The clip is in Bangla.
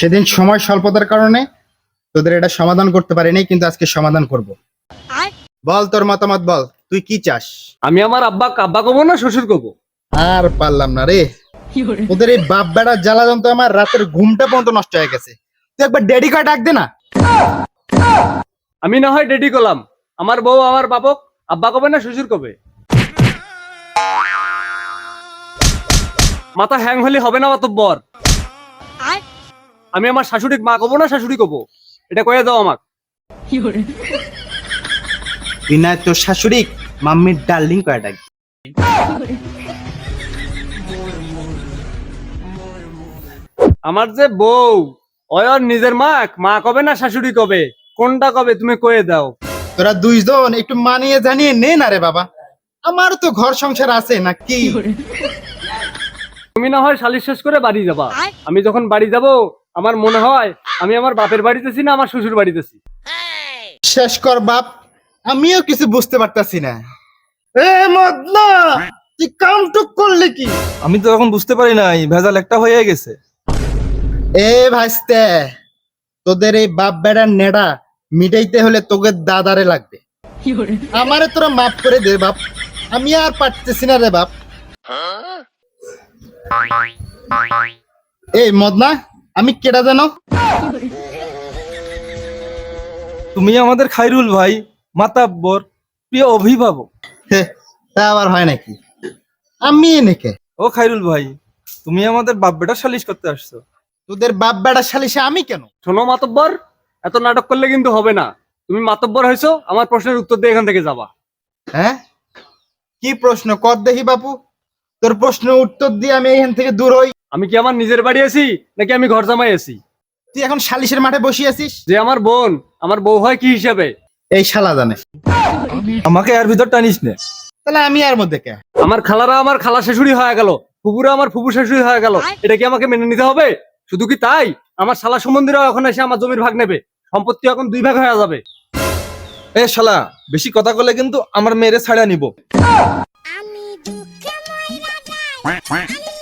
সেদিন সময় স্বল্পতার কারণে তোদের এটা সমাধান করতে পারিনি কিন্তু আজকে সমাধান করব। বল তোর মতামত বল তুই কি চাস? আমি আমার আব্বা আব্বা কবো না শ্বশুর কবো আর পারলাম না রে। ওদের এই বাপ বেড়ার জ্বালা যন্ত্র আমার রাতের ঘুমটা পর্যন্ত নষ্ট হয়ে গেছে। তুই একবার ডেডি কয় ডাক দে না। আমি না হয় রেডি করলাম। আমার বউ আমার বাপক আব্বা কবে না শ্বশুর কবে মাথা হ্যাং হলে হবে না অতব্বর আমি আমার শাশুড়ি মা কবো না শাশুড়ি কবো? এটা কয়ে দাও আমাক। না তোর শাশুড়ি মাম্মির ডার্লিং কয় ডাক। আমার যে বউ অয়র নিজের মাক মা কবে না শাশুড়ি কবে? কোনটা কবে তুমি কয়ে দাও। তোরা দুইজন একটু মানিয়ে জানিয়ে নে না রে বাবা। আমারও তো ঘর সংসার আছে না কি? তুমি না হয় সালিশ শেষ করে বাড়ি যাবা। আমি যখন বাড়ি যাব আমার মনে হয় আমি আমার বাপের বাড়িতেছি না আমার শ্বশুর বাড়িতেছি শেষ কর বাপ আমিও কিছু বুঝতে পারতাছি না। এ মদনা তুই কামটুক করলে কি? আমি তো এখন বুঝতে পারি নাই ভেজাল একটা হয়ে গেছে। এ ভাইস্তে তোদের এই বাপ বেড়ার নেড়া মিটাইতে হলে তোকে দাদারে লাগবে। আমারে তোরা মাফ করে দে বাপ আমি আর পারতেছি না রে বাপ। এই মদনা আমি কেডা জানো? তুমি আমাদের খাইরুল ভাই মাতাব্বর প্রিয় অভিভাবক। হে, তা আবার হয় নাকি? আমি এনেকে। ও খাইরুল ভাই তুমি আমাদের বাপ বেটা সালিশ করতে আসছো। তোদের বাপ বেড়া সালিশে আমি কেন? শোনো মাতব্বর এত নাটক করলে কিন্তু হবে না। তুমি মাতব্বর হয়েছো আমার প্রশ্নের উত্তর দিয়ে এখান থেকে যাবা। হ্যাঁ? কি প্রশ্ন? কর দেখি বাপু। তোর প্রশ্ন উত্তর দিয়ে আমি এখান থেকে দূর হই। আমি কি আমার নিজের বাড়ি আছি নাকি আমি ঘর জামাই আছি? তুই এখন সালিশের মাঠে বসে আছিস? যে আমার বোন আমার বউ হয় কি হিসাবে? এই শালা জানে। আমাকে আর ভিতর টানিস নে। তাহলে আমি আর মধ্যে কে? আমার খালারা আমার খালা শাশুড়ি হয়ে গেল ফুপুরা আমার ফুপু শাশুড়ি হয়ে গেল। এটা কি আমাকে মেনে নিতে হবে? শুধু কি তাই? আমার শালা সম্বন্ধীরাও এখন এসে আমার জমির ভাগ নেবে। সম্পত্তি এখন দুই ভাগ হয়ে যাবে। এ শালা বেশি কথা বললে কিন্তু আমার মেয়েরে ছাড়া নিব। আমি দুঃখে মইরা যাই আমি